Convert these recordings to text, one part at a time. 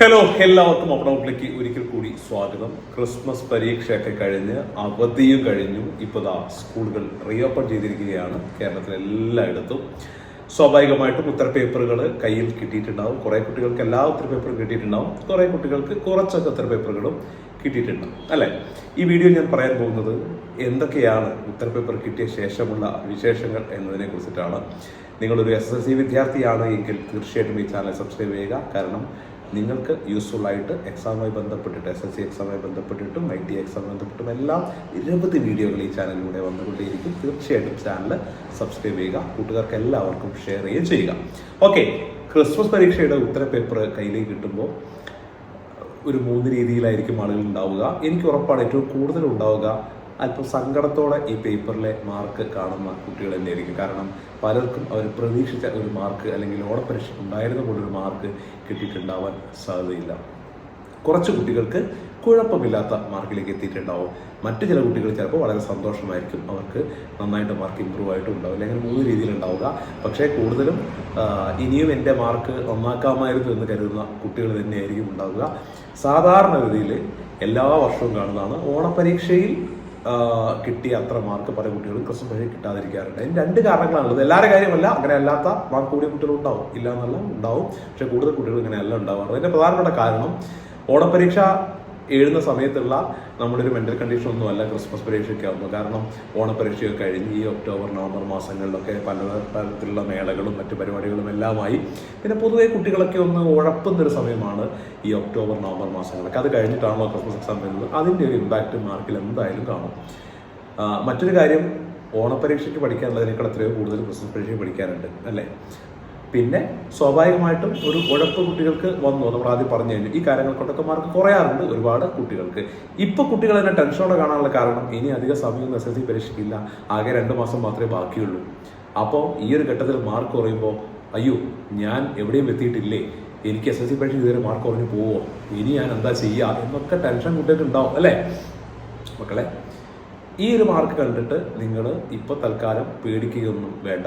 Hello എല്ലാവർക്കും open ഔട്ടിലേക്ക് ഒരിക്കൽ കൂടി സ്വാഗതം. ക്രിസ്മസ് പരീക്ഷയൊക്കെ കഴിഞ്ഞ് അവധിയും കഴിഞ്ഞു. ഇപ്പോൾ ദാ സ്കൂളുകൾ റീഓപ്പൺ ചെയ്തിരിക്കുകയാണ്. കേരളത്തിലെ എല്ലായിടത്തും. സ്വാഭാവികമായിട്ടും ഉത്തരപേപ്പറുകൾ കയ്യിൽ കിട്ടിയിട്ടുണ്ടാവും. കുറേ കുട്ടികൾക്ക് എല്ലാ ഉത്തരപേപ്പറും കിട്ടിയിട്ടുണ്ടാവും. കുറേ കുട്ടികൾക്ക് കുറച്ചൊക്കെ ഉത്തര പേപ്പറുകളും കിട്ടിയിട്ടുണ്ടാവും. അല്ലേ? ഈ വീഡിയോ ഞാൻ പറയാൻ പോകുന്നത് എന്തൊക്കെയാണ് ഉത്തരപേപ്പർ കിട്ടിയ ശേഷമുള്ള വിശേഷങ്ങൾ എന്നതിനെ കുറിച്ചിട്ടാണ്. നിങ്ങളൊരു എസ് എസ് എൽ സി വിദ്യാർത്ഥിയാണ് എങ്കിൽ തീർച്ചയായിട്ടും ഈ ചാനൽ സബ്സ്ക്രൈബ് ചെയ്യുക. കാരണം നിങ്ങൾക്ക് യൂസ്ഫുൾ ആയിട്ട് എക്സാമുമായി ബന്ധപ്പെട്ടിട്ട് എസ് എസ് സി എക്സാമുമായി ബന്ധപ്പെട്ടിട്ടും ഐ ടി എക്സാമുമായി ബന്ധപ്പെട്ടും എല്ലാം നിരവധി വീഡിയോകൾ ഈ ചാനലിലൂടെ വന്നുകൊണ്ടേയിരിക്കും. തീർച്ചയായിട്ടും ചാനൽ സബ്സ്ക്രൈബ് ചെയ്യുക കൂട്ടുകാർക്ക് എല്ലാവർക്കും ഷെയർ ചെയ്യുകയും ചെയ്യുക. ഓക്കെ ക്രിസ്മസ് പരീക്ഷയുടെ ഉത്തര പേപ്പർ കയ്യിലേക്ക് കിട്ടുമ്പോൾ ഒരു മൂന്ന് രീതിയിലായിരിക്കും ആളുകൾ ഉണ്ടാവുക. എനിക്ക് ഉറപ്പാണ് ഏറ്റവും കൂടുതൽ ഉണ്ടാവുക അല്പം സങ്കടത്തോടെ ഈ പേപ്പറിലെ മാർക്ക് കാണുന്ന കുട്ടികൾ തന്നെയായിരിക്കും. കാരണം പലർക്കും അവർ പ്രതീക്ഷിച്ച ഒരു മാർക്ക് അല്ലെങ്കിൽ ഓണപ്പരീക്ഷ ഉണ്ടായിരുന്ന പോലൊരു മാർക്ക് കിട്ടിയിട്ടുണ്ടാവാൻ സാധ്യതയില്ല. കുറച്ച് കുട്ടികൾക്ക് കുഴപ്പമില്ലാത്ത മാർക്കിലേക്ക് എത്തിയിട്ടുണ്ടാവും. മറ്റു ചില കുട്ടികൾ ചിലപ്പോൾ വളരെ സന്തോഷമായിരിക്കും. അവർക്ക് നന്നായിട്ട് മാർക്ക് ഇമ്പ്രൂവ് ആയിട്ടും ഉണ്ടാവും അല്ലെങ്കിൽ മൂന്ന് രീതിയിൽ ഉണ്ടാവുക. പക്ഷേ കൂടുതലും ഇനിയും എന്റെ മാർക്ക് നന്നാക്കാമായിരുന്നു എന്ന് കരുതുന്ന കുട്ടികൾ തന്നെയായിരിക്കും ഉണ്ടാവുക. സാധാരണ രീതിയിൽ എല്ലാ വർഷവും കാണുന്നതാണ് ഓണപരീക്ഷയിൽ ആ, കിട്ടിയ അത്ര മാർക്ക് പല കുട്ടികളും ക്രിസ്മസ് പരീക്ഷ കിട്ടാതിരിക്കാറുണ്ട്. അതിന് രണ്ട് കാരണങ്ങളാണുള്ളത്. എല്ലാവരുടെ കാര്യമല്ല അങ്ങനെ അല്ലാത്ത മാർക്ക് കൂടിയ കുട്ടികൾ ഉണ്ടാവും. ഇല്ല എന്നല്ല ഉണ്ടാവും. പക്ഷെ കൂടുതൽ കുട്ടികൾ ഇങ്ങനെയല്ല ഉണ്ടാവാറുള്ളത്. അതിന്റെ പ്രധാനപ്പെട്ട കാരണം ഓണപരീക്ഷ എഴുതുന്ന സമയത്തുള്ള നമ്മുടെ ഒരു മെന്റൽ കണ്ടീഷൻ ഒന്നും അല്ല ക്രിസ്മസ് പരീക്ഷയ്ക്ക് ആകുമ്പോൾ കാരണം ഓണപരീക്ഷയൊക്കെ കഴിഞ്ഞ് ഈ ഒക്ടോബർ നവംബർ മാസങ്ങളിലൊക്കെ പല തരത്തിലുള്ള മേളകളും മറ്റ് പരിപാടികളും എല്ലാമായി. പിന്നെ പൊതുവെ കുട്ടികളൊക്കെ ഒന്ന് ഉഴപ്പുന്നൊരു സമയമാണ് ഈ ഒക്ടോബർ നവംബർ മാസങ്ങളൊക്കെ. അത് കഴിഞ്ഞിട്ടാണല്ലോ ക്രിസ്മസ് എക്സാം വരുന്നത്. അതിന്റെ ഒരു ഇമ്പാക്റ്റ് മാർക്കിൽ എന്തായാലും കാണും. മറ്റൊരു കാര്യം ഓണപരീക്ഷയ്ക്ക് പഠിക്കാനുള്ളതിനേക്കാൾ എത്രയോ കൂടുതൽ ക്രിസ്മസ് പരീക്ഷയ്ക്ക് പഠിക്കാനുണ്ട് അല്ലേ? പിന്നെ സ്വാഭാവികമായിട്ടും ഒരു ഉഴപ്പ് കുട്ടികൾക്ക് വന്നു നമ്മൾ ആദ്യം പറഞ്ഞു കഴിഞ്ഞു. ഈ കാര്യങ്ങൾ കൊണ്ടൊക്കെ മാർക്ക് കുറയാറുണ്ട് ഒരുപാട് കുട്ടികൾക്ക്. ഇപ്പൊ കുട്ടികൾ തന്നെ ടെൻഷനോടെ കാണാനുള്ള കാരണം ഇനി അധിക സമയം എസ് എസ് സി പരീക്ഷയ്ക്കില്ല. ആകെ രണ്ട് മാസം മാത്രമേ ബാക്കിയുള്ളൂ. അപ്പോൾ ഈ ഒരു ഘട്ടത്തിൽ മാർക്ക് കുറയുമ്പോൾ അയ്യോ ഞാൻ എവിടെയും എത്തിയിട്ടില്ലേ? എനിക്ക് എസ് എസ് സി പരീക്ഷ ഇതുവരെ മാർക്ക് കുറഞ്ഞു പോവോ? ഇനി ഞാൻ എന്താ ചെയ്യുക എന്നൊക്കെ ടെൻഷൻ കുട്ടികൾക്ക് ഉണ്ടാവും അല്ലേ? മക്കളെ ഈ ഒരു മാർക്ക് കണ്ടിട്ട് നിങ്ങൾ ഇപ്പോൾ തൽക്കാലം പേടിക്കുകയൊന്നും വേണ്ട.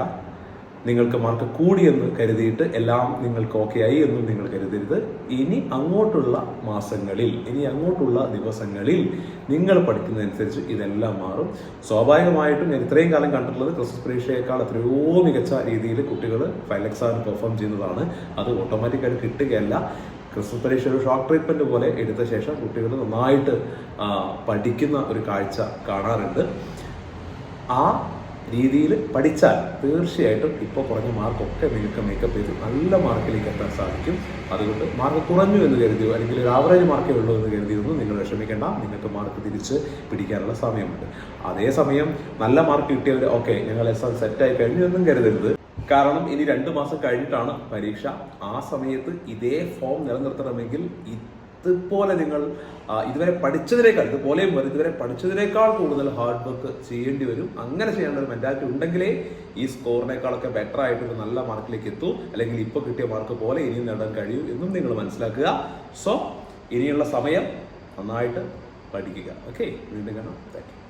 നിങ്ങൾക്ക് മാർക്ക് കൂടിയെന്ന് കരുതിയിട്ട് എല്ലാം നിങ്ങൾക്ക് ഓക്കെ ആയി എന്നും നിങ്ങൾ കരുതരുത്. ഇനി അങ്ങോട്ടുള്ള മാസങ്ങളിൽ ഇനി അങ്ങോട്ടുള്ള ദിവസങ്ങളിൽ നിങ്ങൾ പഠിക്കുന്നതനുസരിച്ച് ഇതെല്ലാം മാറും. സ്വാഭാവികമായിട്ടും ഞാൻ ഇത്രയും കാലം കണ്ടിട്ടുള്ളത് ക്രിസ്മസ് പരീക്ഷയേക്കാൾ എത്രയോ മികച്ച രീതിയിൽ കുട്ടികൾ ഫൈനൽ എക്സാമിന് പെർഫോം ചെയ്യുന്നതാണ്. അത് ഓട്ടോമാറ്റിക്കായിട്ട് കിട്ടുകയല്ല. ക്രിസ്മസ് പരീക്ഷ ഒരു ഷോക്ക് ട്രീറ്റ്മെന്റ് പോലെ എടുത്ത ശേഷം കുട്ടികൾ നന്നായിട്ട് പഠിക്കുന്ന ഒരു കാഴ്ച കാണാറുണ്ട്. ആ രീതിയിൽ പഠിച്ചാൽ തീർച്ചയായിട്ടും ഇപ്പോൾ കുറഞ്ഞ മാർക്കൊക്കെ നിങ്ങൾക്ക് മേക്കപ്പ് ചെയ്ത് നല്ല മാർക്കിലേക്ക് എത്താൻ സാധിക്കും. അതുകൊണ്ട് മാർക്ക് കുറഞ്ഞു എന്ന് കരുതിയോ അല്ലെങ്കിൽ ഒരു ആവറേജ് മാർക്കേ ഉള്ളൂ എന്ന് കരുതിയൊന്നും നിങ്ങൾ വിഷമിക്കേണ്ട. നിങ്ങൾക്ക് മാർക്ക് തിരിച്ച് പിടിക്കാനുള്ള സമയമുണ്ട്. അതേസമയം നല്ല മാർക്ക് കിട്ടിയവർ ഓക്കെ ഞങ്ങൾ എസ് എൽ സെറ്റായി കഴിഞ്ഞു എന്നും കരുതരുത്. കാരണം ഇനി രണ്ട് മാസം കഴിഞ്ഞിട്ടാണ് പരീക്ഷ. ആ സമയത്ത് ഇതേ ഫോം നിലനിർത്തണമെങ്കിൽ ഇതുപോലെ നിങ്ങൾ ഇതുവരെ പഠിച്ചതിനേക്കാൾ ഇതുപോലെയും വരും ഇതുവരെ പഠിച്ചതിനേക്കാൾ കൂടുതൽ ഹാർഡ് വർക്ക് ചെയ്യേണ്ടി വരും. അങ്ങനെ ചെയ്യേണ്ട ഒരു മെന്റാലിറ്റി ഉണ്ടെങ്കിലേ ഈ സ്കോറിനേക്കാളൊക്കെ ബെറ്റർ ആയിട്ട് നല്ല മാർക്കിലേക്ക് എത്തൂ അല്ലെങ്കിൽ ഇപ്പോൾ കിട്ടിയ മാർക്ക് പോലെ ഇനിയും നേടാൻ കഴിയൂ എന്നും നിങ്ങൾ മനസ്സിലാക്കുക. സോ ഇനിയുള്ള സമയം നന്നായിട്ട് പഠിക്കുക. ഓക്കെ വീണ്ടും കാണാം. താങ്ക്